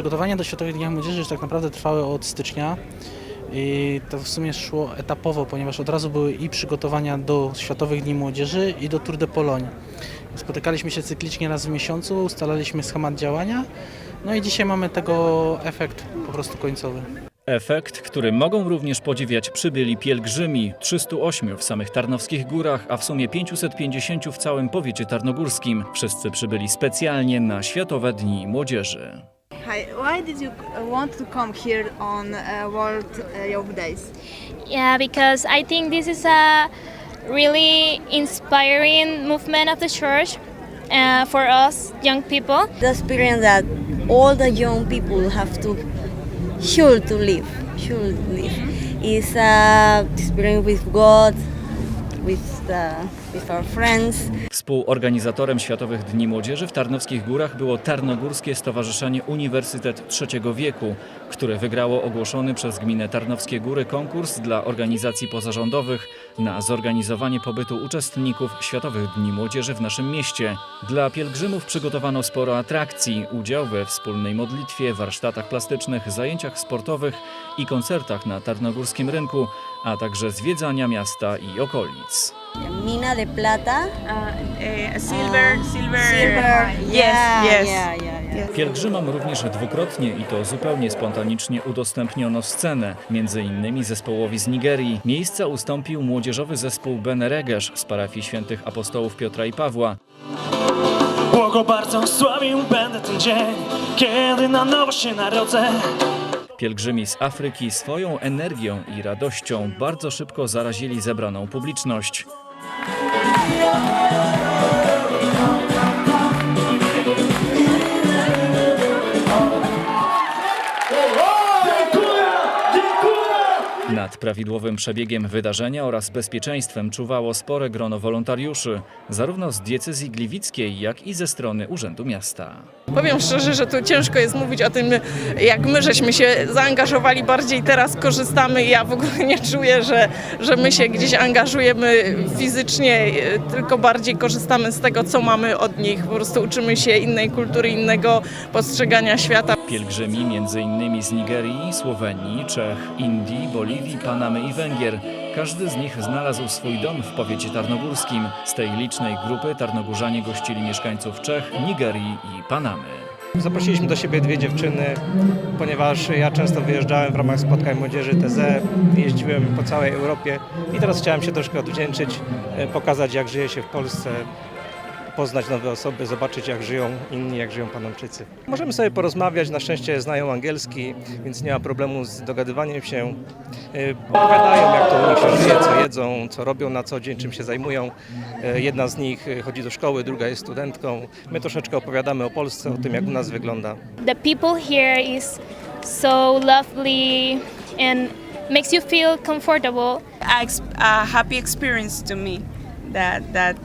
Przygotowania do Światowych Dni Młodzieży tak naprawdę trwały od stycznia i to w sumie szło etapowo, ponieważ od razu były i przygotowania do Światowych Dni Młodzieży i do Tour de Pologne. Spotykaliśmy się cyklicznie raz w miesiącu, ustalaliśmy schemat działania, no i dzisiaj mamy tego efekt po prostu końcowy. Efekt, który mogą również podziwiać przybyli pielgrzymi, 308 w samych Tarnowskich Górach, a w sumie 550 w całym powiecie tarnogórskim. Wszyscy przybyli specjalnie na Światowe Dni Młodzieży. Hi, why did you uh, want to come here on uh, World uh, Yoga Days? Yeah, because I think this is a really inspiring movement of the church uh, for us young people. the experience that all the young people have to sure to live should live is a experience with god with Współorganizatorem Światowych Dni Młodzieży w Tarnowskich Górach było Tarnogórskie Stowarzyszenie Uniwersytet Trzeciego Wieku, które wygrało ogłoszony przez gminę Tarnowskie Góry konkurs dla organizacji pozarządowych na zorganizowanie pobytu uczestników Światowych Dni Młodzieży w naszym mieście. Dla pielgrzymów przygotowano sporo atrakcji, udział we wspólnej modlitwie, warsztatach plastycznych, zajęciach sportowych i koncertach na Tarnogórskim Rynku, a także zwiedzania miasta i okolic. Mina de plata Uh, silver, silver, silver Yes, yeah, yes. yeah, yeah, yeah. Pielgrzymom również dwukrotnie i to zupełnie spontanicznie udostępniono scenę, między innymi zespołowi z Nigerii. Miejsca ustąpił młodzieżowy zespół Beneregesz z parafii świętych apostołów Piotra i Pawła. Błogo bardzo sławił będę ten dzień, kiedy na nowo się narodzę. Pielgrzymi z Afryki swoją energią i radością bardzo szybko zarazili zebraną publiczność. Yeah. Nad prawidłowym przebiegiem wydarzenia oraz bezpieczeństwem czuwało spore grono wolontariuszy, zarówno z diecezji gliwickiej, jak i ze strony Urzędu Miasta. Powiem szczerze, że tu ciężko jest mówić o tym, jak my żeśmy się zaangażowali bardziej teraz korzystamy. Ja w ogóle nie czuję, że, że my się gdzieś angażujemy fizycznie, tylko bardziej korzystamy z tego, co mamy od nich. Po prostu uczymy się innej kultury, innego postrzegania świata. Pielgrzymi m.in. z Nigerii, Słowenii, Czech, Indii, Boliwii, Panamy i Węgier. Każdy z nich znalazł swój dom w powiecie tarnogórskim. Z tej licznej grupy tarnogórzanie gościli mieszkańców Czech, Nigerii i Panamy. Zaprosiliśmy do siebie dwie dziewczyny, ponieważ ja często wyjeżdżałem w ramach spotkań młodzieży TZ, jeździłem po całej Europie i teraz chciałem się troszkę odwdzięczyć, e, pokazać jak żyje się w Polsce, poznać nowe osoby, zobaczyć jak żyją inni, jak żyją Panamczycy. Możemy sobie porozmawiać, na szczęście znają angielski, więc nie ma problemu z dogadywaniem się. E, Opowiadają jak to u nich się żyje, co jedzą, co robią na co dzień, czym się zajmują. E, Jedna z nich e, chodzi do szkoły, druga jest studentką. My troszeczkę opowiadamy o Polsce, o tym jak u nas wygląda. The people here is so lovely and makes you feel comfortable. A, a happy experience to me that that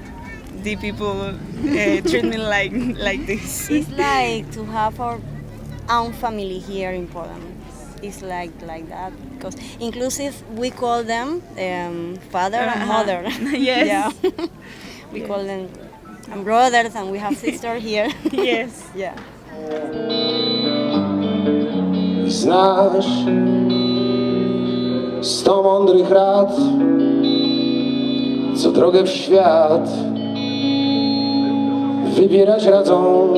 the people uh, treat me like like this. it's like to have our own family here in Poland it's like like that because inclusive we call them um, father and Uh-huh. mother Yes. yeah we call them and brothers and we have sister here yes. yeah Znasz sto mądrych rad, co drogę w świat wybierać radzą.